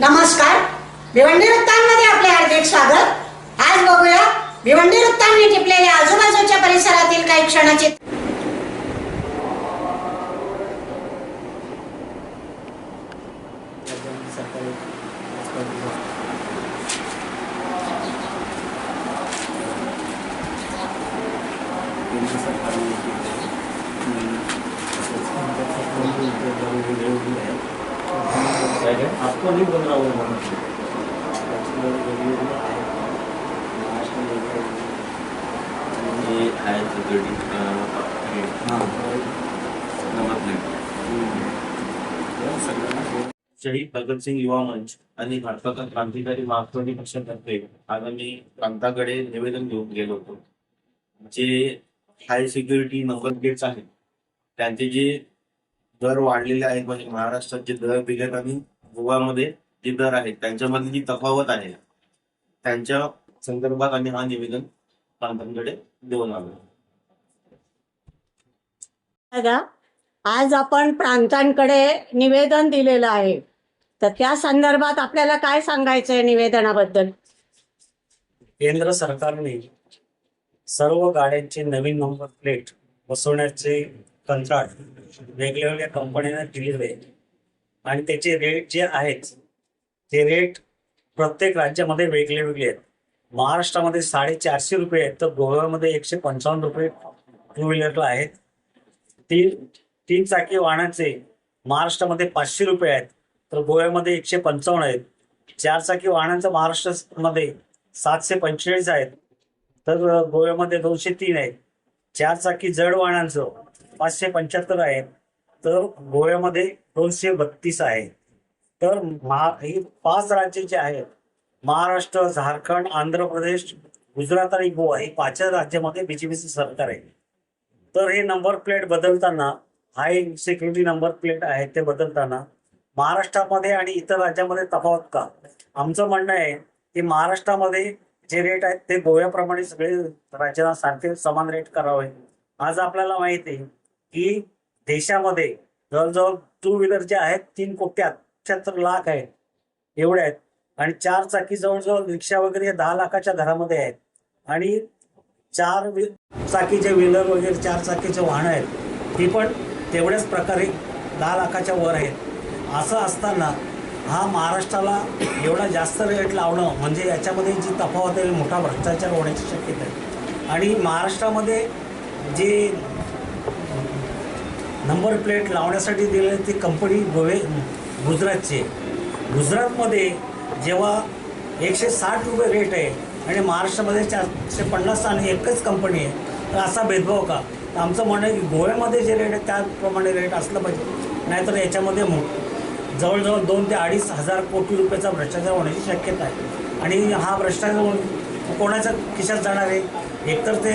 नमस्कार. भिवंडी वृत्तांमध्ये आपले हार्दिक स्वागत. आज बघूया भिवंडी वृत्तांनी टिपलेल्या आजूबाजूच्या परिसरातील काही क्षणाचे आपको नहीं बन रहा ये है। शहीद भगतसिंग युवा मंच आणि भारताचा क्रांतिकारी मार्क्सवादी पक्षातर्फे आज आम्ही प्रांताकडे निवेदन घेऊन गेलो होतो. जे हाय सिक्युरिटी नंबर प्लेट्स आहेत त्यांचे जे दर वाढलेले आहेत. म्हणजे महाराष्ट्रात जे दर दिलेत आणि गोव्यामध्ये जे दर आहेत त्यांच्यामध्ये जी तफावत आहे त्यांच्या संदर्भात आम्ही हा निवेदन प्रांतांकडे देऊन आलो. आज आपण प्रांतांकडे निवेदन दिलेलं आहे. तर त्या संदर्भात आपल्याला काय सांगायचं आहे निवेदनाबद्दल? केंद्र सरकारने सर्व गाड्यांचे नवीन नंबर प्लेट बसवण्याचे कंत्राट वेगवेगळ्या कंपन्यांना दिलेले आहे आणि त्याचे रेट जे आहेत ते रेट प्रत्येक राज्यामध्ये वेगळे वेगळे आहेत. महाराष्ट्रामध्ये साडेचारशे रुपये आहेत तर गोव्यामध्ये एकशे पंचावन्न रुपये टू व्हीलरला आहेत. तीन तीन चाकी वाहनाचे महाराष्ट्रामध्ये पाचशे रुपये आहेत तर गोव्यामध्ये एकशे पंचावन्न आहेत. चार चाकी वाहनांचं महाराष्ट्रामध्ये सातशे पंचेचाळीस आहेत तर गोव्यामध्ये दोनशे तीन आहेत. चार चाकी जड वाहनांचं पाचशे पंच्याहत्तर आहेत तर गोव्यामध्ये दोनशे बत्तीस आहे तर महा ही पाच राज्य जे आहेत महाराष्ट्र झारखंड आंध्र प्रदेश गुजरात आणि गोवा ही पाच राज्यामध्ये बीजेपीचं सरकार आहे. तर हे नंबर प्लेट बदलताना हाय सिक्युरिटी नंबर प्लेट आहे ते बदलताना महाराष्ट्रामध्ये आणि इतर राज्यामध्ये तफावत का? आमचं म्हणणं आहे की महाराष्ट्रामध्ये जे रेट आहेत ते गोव्याप्रमाणे सगळे राज्यांना सारखे समान रेट करावे. आज आपल्याला माहिती आहे की देशामध्ये जवळजवळ टू व्हीलर जे आहेत तीन कोटी अठ्याहत्तर लाख आहेत. एवढे आहेत. आणि चार चाकी जवळजवळ रिक्षा वगैरे हे दहा लाखाच्या घरामध्ये आहेत. आणि चार चाकीचे व्हीलर वगैरे चार चाकीचे वाहनं आहेत ती पण तेवढ्याच प्रकारे दहा लाखाच्या वर आहेत. असं असताना हा महाराष्ट्राला एवढा जास्त रेट लावणं म्हणजे याच्यामध्ये जी तफावत आहे मोठा भ्रष्टाचार होण्याची शक्यता आहे. आणि महाराष्ट्रामध्ये जे नंबर प्लेट लावण्यासाठी दिलेली ती कंपनी गोवे गुजरातची. आहे गुजरातमध्ये जेव्हा एकशे साठ रुपये रेट आहे आणि महाराष्ट्रामध्ये चारशे पन्नास आणि एकच कंपनी आहे तर असा भेदभाव का? तर आमचं म्हणणं आहे की गोव्यामध्ये जे रेट आहे त्याप्रमाणे रेट असलं पाहिजे. नाहीतर याच्यामध्ये मो जवळजवळ दोन ते अडीच हजार कोटी रुपयाचा भ्रष्टाचार होण्याची शक्यता आहे. आणि हा भ्रष्टाचार कोणाच्या खिशात जाणार आहे? एकतर ते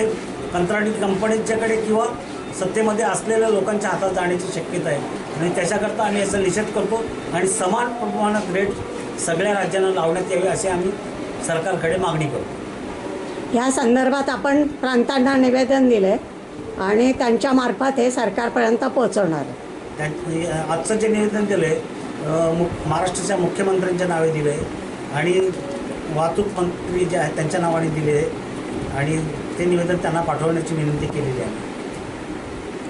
कंत्राटी कंपनीच्याकडे किंवा सत्तेमध्ये असलेल्या लोकांच्या हातात जाण्याची शक्यता आहे. आणि त्याच्याकरता आम्ही याचा निषेध करतो आणि समान प्रमाणात रेट सगळ्या राज्यांना लावण्यात यावे असे आम्ही सरकारकडे मागणी करतो. या संदर्भात आपण प्रांतांना निवेदन दिले आणि त्यांच्या मार्फत हे सरकारपर्यंत पोहोचवणार आहे. त्या- आजचं जे निवेदन दिलं आहे महाराष्ट्राच्या मुख्यमंत्र्यांच्या नावे दिलं आहे आणि वाहतूक मंत्री जे आहेत त्यांच्या नावाने दिले आहे आणि ते निवेदन त्यांना पाठवण्याची विनंती केलेली आहे.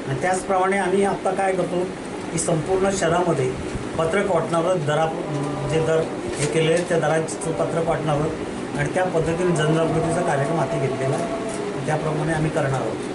आणि त्याचप्रमाणे आम्ही आत्ता काय करतो की संपूर्ण शहरामध्ये पत्रक वाटणारं दरा जे दर हे केले आहेत त्या दराचं पत्रक वाटणावर आणि त्या पद्धतीने जनजागृतीचा कार्यक्रम हाती घेतलेला आहे. त्याप्रमाणे आम्ही करणार आहोत.